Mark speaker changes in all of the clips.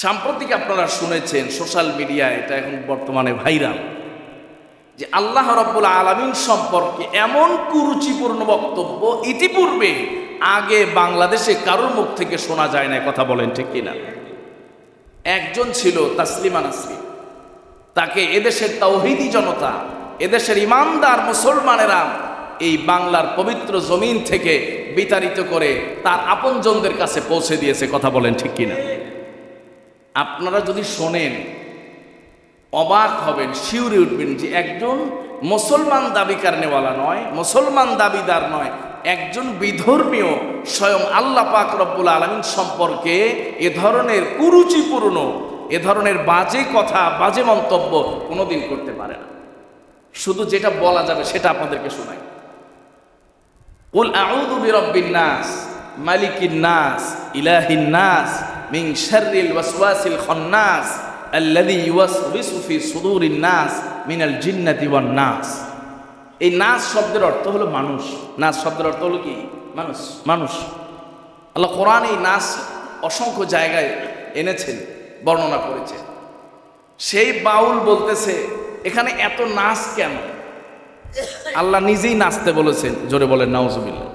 Speaker 1: সাম্প্রতিক আপনারা শুনেছেন সোশ্যাল মিডিয়ায়, এটা এখন বর্তমানে ভাইরাল, যে আল্লাহ রব্বুল আলমিন সম্পর্কে এমন কুরুচিপূর্ণ বক্তব্য ইতিপূর্বে আগে বাংলাদেশে কারোর মুখ থেকে শোনা যায় না কথা বলেন ঠিক কিনা? একজন ছিল তাসলিমা নাসরিন তাকে এদেশের তাওহিদি জনতা, এদেশের ইমানদার মুসলমানেরা এই বাংলার পবিত্র জমিন থেকে বিতাড়িত করে তার আপনজনদের কাছে পৌঁছে দিয়েছে, কথা বলেন ঠিক কিনা? আপনারা যদি শোনেন, অবাক হবেন, শিউরে উঠবেন যে একজন মুসলমান দাবিকার নেওয়ালা নয়, মুসলমান দাবিদার নয়, একজন বিধর্মীয় স্বয়ং আল্লাহ পাক রব্বুল আলমিন সম্পর্কে এ ধরনের কুরুচিপূর্ণ, এ ধরনের বাজে কথা, বাজে মন্তব্য কোনোদিন করতে পারে না। শুধু যেটা বলা যাবে সেটা আপনাদেরকে শোনাই। আউযু বিরাব্বিন নাস, মালিকিন নাস, ইলাহিন নাস মিন শাররিল ওয়াসওয়াসিল খান্নাস আল্লাযী ইউওয়াসওয়িসু ফি সুদুরিন নাস মিনাল জিন্নাতি ওয়ান নাস। এই নাস শব্দের অর্থ হলো মানুষ। নাস শব্দের অর্থ হলো কি? মানুষ। মানুষ। আল্লাহ কোরআন এই নাস অসংখ্য জায়গায় এনেছেন, বর্ণনা করেছেন। সেই বাউল বলতেছে, এখানে এত নাচ কেন? আল্লাহ নিজেই নাচতে বলেছেন, জোরে বলেন, নাউজুবিল্লাহ।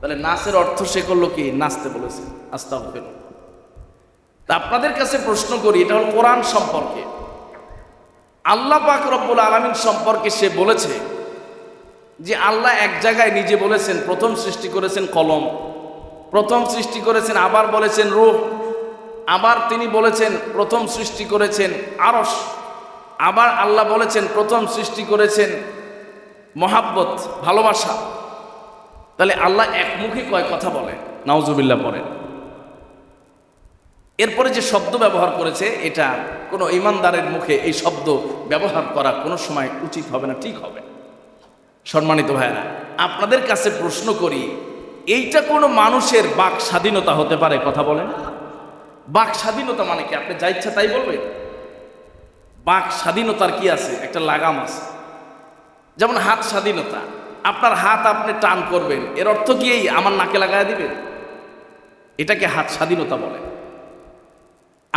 Speaker 1: তাহলে নাচের অর্থ সে করল কি? নাচতে বলেছেন। আস্তা তা আপনাদের কাছে প্রশ্ন করি, এটা হল কোরআন সম্পর্কে। আল্লাহ পাক রব্বুল আলমিন সম্পর্কে সে বলেছে যে আল্লাহ এক জায়গায় নিজে বলেছেন, প্রথম সৃষ্টি করেছেন কলম, প্রথম সৃষ্টি করেছেন আবার বলেছেন রূপ আবার তিনি বলেছেন প্রথম সৃষ্টি করেছেন আরস আবার আল্লাহ বলেছেন প্রথম সৃষ্টি করেছেন মহাব্বত, ভালোবাসা। তাহলে আল্লাহ একমুখে কয় কথা বলে? নাউজুবিল্লাহ পড়েন। এরপরে যে শব্দ ব্যবহার করেছে, এটা কোনো ইমানদারের মুখে এই শব্দ ব্যবহার করা কোনো সময় উচিত হবে না, ঠিক হবে। সম্মানিত ভাইয়েরা, আপনাদের কাছে প্রশ্ন করি, এইটা কোনো মানুষের বাক স্বাধীনতা হতে পারে, কথা বলেন। বাক স্বাধীনতা মানে কি? আপনি যা ইচ্ছা তাই বলবেন। বাক স্বাধীনতার কি আছে? একটা লাগাম আছে। যেমন হাত স্বাধীনতা, আপনার হাত আপনি টান করবেন, এর অর্থ কি এই? আমার নাকে লাগায় দিবেন? এটাকে হাত স্বাধীনতা বলে।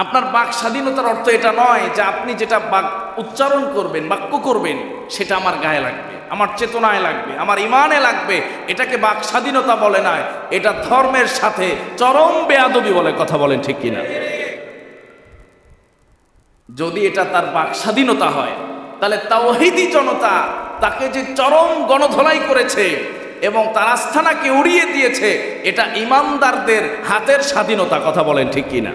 Speaker 1: আপনার বাক স্বাধীনতার অর্থ এটা নয় যে আপনি যেটা বাক উচ্চারণ করবেন, বাক্য করবেন, সেটা আমার গায়ে লাগবে, আমার চেতনায় লাগবে, আমার ইমানে লাগবে। এটাকে বাক স্বাধীনতা বলে না, এটা ধর্মের সাথে চরম বেয়াদবি বলে কথা বলেন ঠিক কিনা? যদি এটা তার বাক স্বাধীনতা হয়, তাহলে তাওহিদি জনতা তাকে যে চরম গণধলাই করেছে এবং তার আস্থানাকে উড়িয়ে দিয়েছে, এটা ইমানদারদের হাতের স্বাধীনতা, কথা বলেন ঠিক কিনা?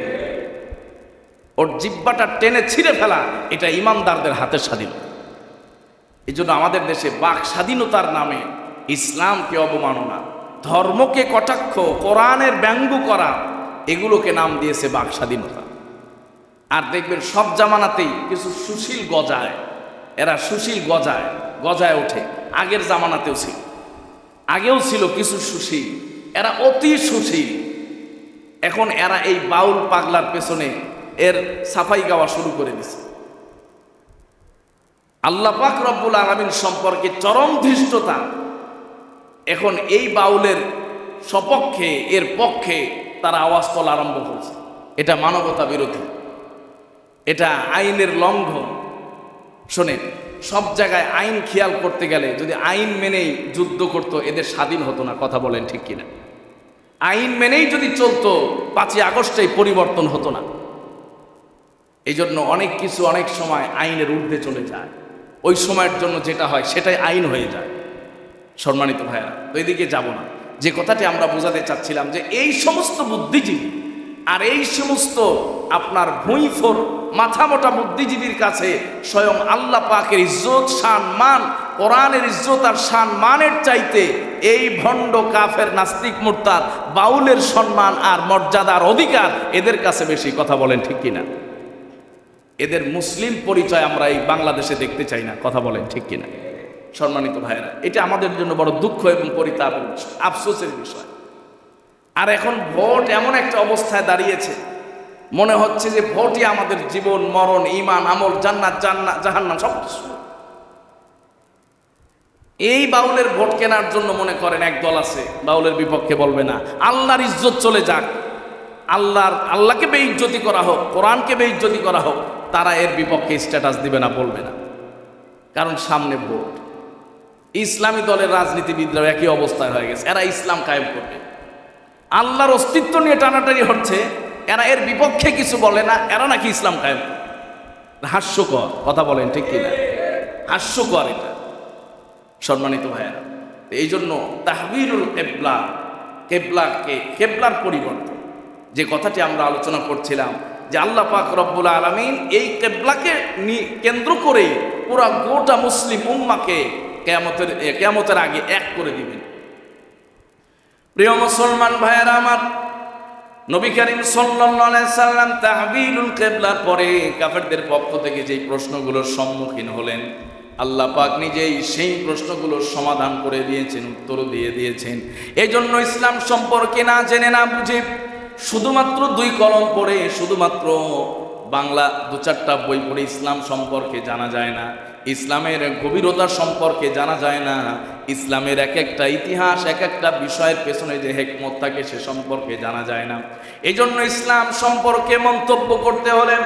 Speaker 1: ওর জিব্বাটা টেনে ছিঁড়ে ফেলা, এটা ইমানদারদের হাতের স্বাধীনতা এই জন্য আমাদের দেশে বাক স্বাধীনতার নামে ইসলামকে অবমাননা, ধর্মকে কটাক্ষ, কোরআনের ব্যঙ্গ করা, এগুলোকে নাম দিয়েছে বাক স্বাধীনতা। আর দেখবেন সব জামানাতেই কিছু সুশীল গজায়, এরা সুশীল গজায় গজায় ওঠে, আগের জামানাতেও ছিল। আগেও ছিল কিছু সুশীল, এরা অতি সুশীল। এখন এরা এই বাউল পাগলার পেছনে এর সাফাই গাওয়া শুরু করে দিছে। আল্লাহ পাক রব্বুল আলমিন সম্পর্কে চরম ধৃষ্টতা এখন এই বাউলের সপক্ষে, এর পক্ষে তারা আওয়াজ তোলা আরম্ভ করেছে এটা মানবতা বিরোধী। এটা আইনের লঙ্ঘন। শোনেন, সব জায়গায় আইন খেয়াল করতে গেলে যদি আইন মেনেই যুদ্ধ করতো, এদের স্বাধীন হতো না, কথা বলেন ঠিক কিনা। আইন মেনেই যদি চলতো, পাঁচই আগস্টে পরিবর্তন হতো না। এই জন্য অনেক কিছু অনেক সময় আইনের ঊর্ধ্বে চলে যায়। ওই সময়ের জন্য যেটা হয়, সেটাই আইন হয়ে যায়। সম্মানিত ভাইয়েরা, তো এদিকে যাব না। যে কথাটি আমরা বোঝাতে চাচ্ছিলাম যে এই সমস্ত বুদ্ধিজীবী আর এই সমস্ত আপনার ভুঁইফোর মাথা মোটা বুদ্ধিজীবীর কাছে স্বয়ং আল্লাহ পাকের ইজ্জত, শান, মান, কোরআনের ইজ্জত আর শান, মানের চাইতে এই ভণ্ড কাফের নাস্তিক, মুরতাদ, বাউলের সম্মান আর মর্যাদার অধিকার এদের কাছে বেশি কথা বলেন ঠিক কিনা? এদের মুসলিম পরিচয় আমরা এই বাংলাদেশে দেখতে চাই না। কথা বলেন ঠিক কিনা? সম্মানিত ভাইয়েরা, এটা আমাদের জন্য বড় দুঃখ এবং পরিতাপের বিষয়, আফসোসের বিষয়। আর এখন ভোট এমন একটা অবস্থায় দাঁড়িয়েছে, মনে হচ্ছে যে ভোটই আমাদের জীবন, মরণ ইমান আমল, জান্নাত জান্নাত, জাহান্নাম সব কিছু এই বাউলের ভোট কেনার জন্য মনে করেন এক দল আছে, বাউলের বিপক্ষে বলবে না, আল্লাহর ইজ্জত চলে যাক। আল্লাহর, আল্লাহকে বেইজ্জতি করা হোক, কোরআনকে বেইজ্জতি করা হোক তারা এর বিপক্ষে স্ট্যাটাস দিবে না, বলবে না। কারণ সামনে ভোট। ইসলামী দলের রাজনীতিবিদরাও একই অবস্থায় হয়ে গেছে। এরা ইসলাম কায়েম করবে। আল্লাহর অস্তিত্ব নিয়ে টানাটানি হচ্ছে। এরা এর বিপক্ষে কিছু বলে না, এরা নাকি ইসলাম কায়েম। হাস্যকর, কথা বলেন ঠিক কিনা? হাস্যকর এটা। সম্মানিত ভাইয়েরা, এই জন্য তাহবিরুল কেবলা, কেবলাকে, কেবলার পরিবর্তন। যে কথাটি আমরা আলোচনা করছিলাম যে আল্লাহ পাক রব্বুল আলমিন এই কেবলাকে কেন্দ্র করেই পুরা গোটা মুসলিম উম্মাকে কেয়ামতের কেয়ামতের আগে এক করে দিবেন। প্রিয় মুসলমান ভাইয়েরা আমার, নবী করিম সাল্লাম তাহবিলুল কেবলার পরে কাফেরদের পক্ষ থেকে যেই প্রশ্নগুলোর সম্মুখীন হলেন, আল্লাহ পাক নিজেই সেই প্রশ্নগুলোর সমাধান করে দিয়েছেন, উত্তর দিয়ে দিয়েছেন। এই ইসলাম সম্পর্কে না জেনে না বুঝে শুধুমাত্র দুই কলম পড়ে শুধুমাত্র বাংলা দু চারটা বই পড়ে ইসলাম সম্পর্কে জানা যায় না, ইসলামের গভীরতা সম্পর্কে জানা যায় না, ইসলামের এক একটা ইতিহাস, এক একটা বিষয়ের পেছনে যে হেকমত থাকে সে সম্পর্কে জানা যায় না। এই জন্য ইসলাম সম্পর্কে মন্তব্য করতে হলে,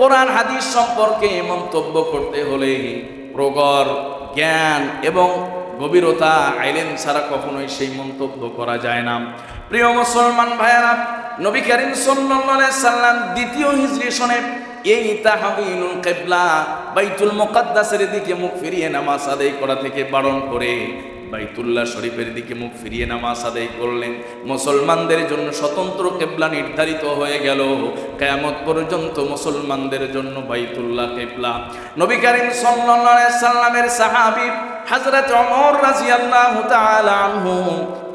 Speaker 1: কোরআন, হাদিস সম্পর্কে মন্তব্য করতে হলে প্রগর জ্ঞান এবং গভীরতা আইলেন ছাড়া কখনোই সেই মন্তব্য করা যায় না। প্রিয় মুসলমান ভাইয়েরা নবী করিম সাল্লাম দ্বিতীয় হিজরি সনে এই তাহবিনুল কিবলা, বাইতুল মুকাদ্দাসের দিকে মুখ ফিরিয়ে নামাজ আদায় করা থেকে বারণ করে। বাইতুল্লাহ শরীফের দিকে মুখ ফিরিয়ে নামাজ আদায় করলেন। মুসলমানদের জন্য স্বতন্ত্র কেবলা নির্ধারিত হয়ে গেল। কেয়ামত পর্যন্ত মুসলমানদের জন্য বাইতুল্লাহ কেবলা। নবী করিম সাল্লামের সাহাবী হযরত ওমর রাদিয়াল্লাহু তাআলা আনহু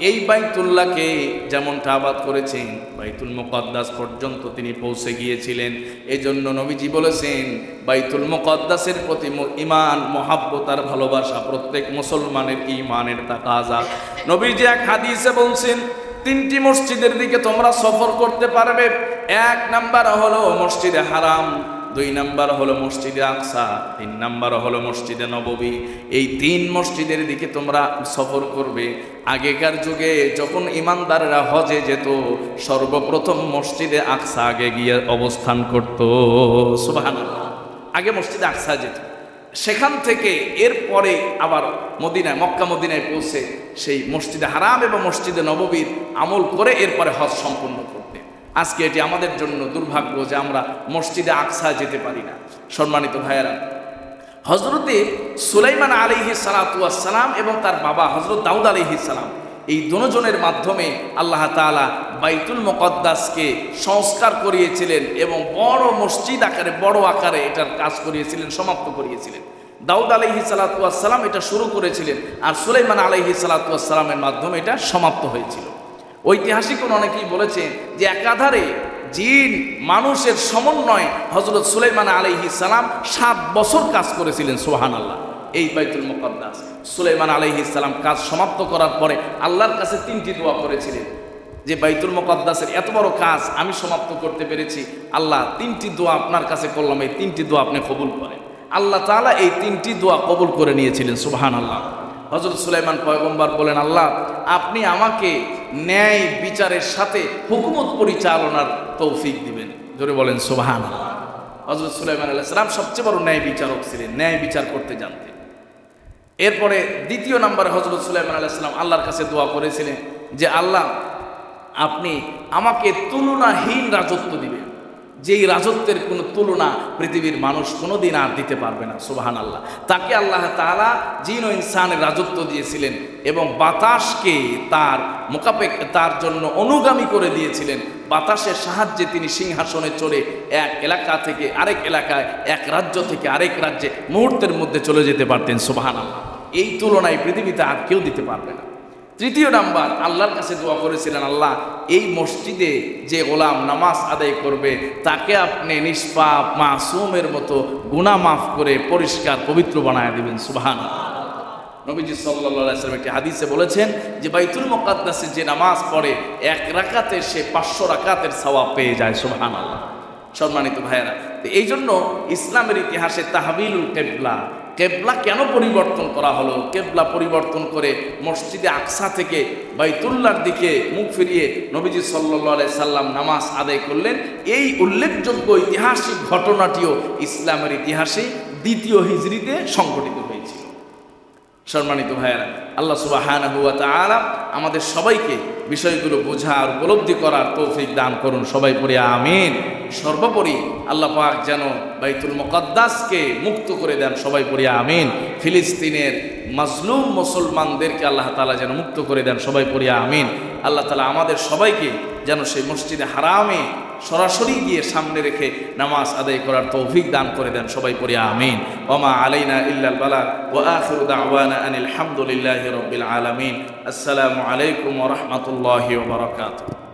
Speaker 1: এই বাইতুল্লাহকে যেমনটা আবাদ করেছেন, বাইতুল মুকদ্দাস পর্যন্ত তিনি পৌঁছে গিয়েছিলেন। এই জন্য নবীজি বলেছেন, বাইতুল মুকদ্দাসের প্রতি ইমান মহাব্বত আর ভালোবাসা প্রত্যেক মুসলমানের ইমানের তাকাজা। নবীজি এক হাদিসে বলছেন, তিনটি মসজিদের দিকে তোমরা সফর করতে পারবে। এক নাম্বার হলো মসজিদে হারাম দুই নাম্বার হলো মসজিদে আকসা, তিন নাম্বার হলো মসজিদে নববী। এই তিন মসজিদের দিকে তোমরা সফর করবে। আগেকার যুগে যখন ইমানদাররা হজে যেত, সর্বপ্রথম মসজিদে আকসা আগে গিয়ে অবস্থান করত। সুবাহান আগে মসজিদে আকসা যেত। সেখান থেকে এরপরে আবার মদিনায়, মক্কা মদিনায় পৌঁছে সেই মসজিদে হারাম এবং মসজিদে নববীর আমল করে এরপরে হজ সম্পূর্ণ করতে। আজকে এটি আমাদের জন্য দুর্ভাগ্য যে আমরা মসজিদে আকসা যেতে পারি না। সম্মানিত ভাইয়েরা হজরতে সুলাইমান আলিহি সালাম এবং তার বাবা হজরত দাউদ আলিহি সালাম এই দুজনের মাধ্যমে আল্লাহ তাআলা বাইতুল মুকদ্দাসকে সংস্কার করিয়েছিলেন এবং বড় মসজিদ আকারে, বড় আকারে এটার কাজ করিয়েছিলেন, সমাপ্ত করিয়েছিলেন। দাউদ আলহি সালাতাম এটা শুরু করেছিলেন আর সুলাইমান আলহি সালাতামের মাধ্যমে এটা সমাপ্ত হয়েছিল। ঐতিহাসিক অনেকেই বলেছেন যে একাধারে জিন মানুষের সমন্বয় হজরত সুলাইমান আলাইহি সালাম সাত বছর কাজ করেছিলেন সোহান আল্লাহ এই বাইতুল মুকদ্দাস। সুলাইমান আলাইহি সালাম কাজ সমাপ্ত করার পরে আল্লাহর কাছে তিনটি দোয়া করেছিলেন। যে বাইতুল মুকদ্দাসের এত বড় কাজ আমি সমাপ্ত করতে পেরেছি, আল্লাহ তিনটি দোয়া আপনার কাছে করলাম, এই তিনটি দোয়া আপনি কবুল করেন। আল্লাহ তালা এই তিনটি দোয়া কবুল করে নিয়েছিলেন সুবহান আল্লাহ হজরত সুলাইমান পয়গম্বর বলেন, আল্লাহ, আপনি আমাকে ন্যায় বিচারের সাথে হুকুমত পরিচালনার তৌফিক দিবেন। জোরে বলেন সোহান হজরত সুলাইমান আল্লাহ সালাম সবচেয়ে বড় ন্যায় বিচারক ছিলেন, ন্যায় বিচার করতে জানতেন এরপরে দ্বিতীয় নম্বরে হজরত সুলাইমান আল্লাহ সালাম আল্লাহর কাছে দোয়া করেছিলেন যে, আল্লাহ, আপনি আমাকে তুলনাহীন রাজত্ব দিবেন। যেই রাজত্বের কোনো তুলনা পৃথিবীর মানুষ কোনোদিন আর দিতে পারবে না সুবাহান আল্লাহ তাকে আল্লাহ তাআলা জিন ও ইনসানের রাজত্ব দিয়েছিলেন এবং বাতাসকে তার মোকাপেক তার জন্য অনুগামী করে দিয়েছিলেন। বাতাসের সাহায্যে তিনি সিংহাসনে চড়ে এক এলাকা থেকে আরেক এলাকায়, এক রাজ্য থেকে আরেক রাজ্যে মুহূর্তের মধ্যে চলে যেতে পারতেন সুবাহান আল্লাহ এই তুলনায় পৃথিবীতে আর কেউ দিতে পারবে না। তৃতীয় নাম্বার, আল্লাহর কাছে দোয়া করেছিলেন, আল্লাহ, এই মসজিদে যে গোলাম নামাজ আদায় করবে, তাকে আপনি নিষ্পাপ, মাসুমের মতো গুনাহ মাফ করে পরিষ্কার, পবিত্র বানায় দিবেন সুবহান নবীজি সাল্লাম একটি হাদিসে বলেছেন যে, বাইতুল মোকাদ্দাসে যে নামাজ পড়ে, এক রাকাতে সে পাঁচশো রাকাতের সওয়াব পেয়ে যায় সুবহান আল্লাহ সম্মানিত ভাইয়েরা এই জন্য ইসলামের ইতিহাসে তাহবিলুল কেবলা কেবলা কেন পরিবর্তন করা হলো? কেবলা পরিবর্তন করে মসজিদে আকসা থেকে বাইতুল্লার দিকে মুখ ফিরিয়ে নবীজি সাল্লাহ সাল্লাম নামাজ আদায় করলেন। এই উল্লেখযোগ্য ঐতিহাসিক ঘটনাটিও ইসলামের ইতিহাসে দ্বিতীয় হিজড়িতে সংঘটিত হয়েছিল। সম্মানিত ভাইয়েরা, আল্লাহ তাআলা আমাদের সবাইকে বিষয়গুলো বোঝার উপলব্ধি করার তৌফিক দান করুন। সবাই পড়ে আমিন। সর্বোপরি আল্লাহ পাক যেন বাইতুল মুকদ্দাসকে মুক্ত করে দেন সবাই পড়ে আমিন। ফিলিস্তিনের মাজলুম মুসলমানদেরকে আল্লাহ তালা যেন মুক্ত করে দেন সবাই পড়ে আমিন। আল্লাহ তালা আমাদের সবাইকে যেন সেই মসজিদে হারামে সরাসরি গিয়ে সামনে রেখে নামাজ আদায় করার তৌফিক দান করে দেন সবাই পড়ে আমিন। ওমা আলাইনা ইল্লাল বালা ওয়া আখিরু আনিল হামদুলিল্লাহি রাব্বিল আলামিন। আসসালামু আলাইকুম ওয়া রাহমাতুল্লাহি ওয়া বারাকাতুহু।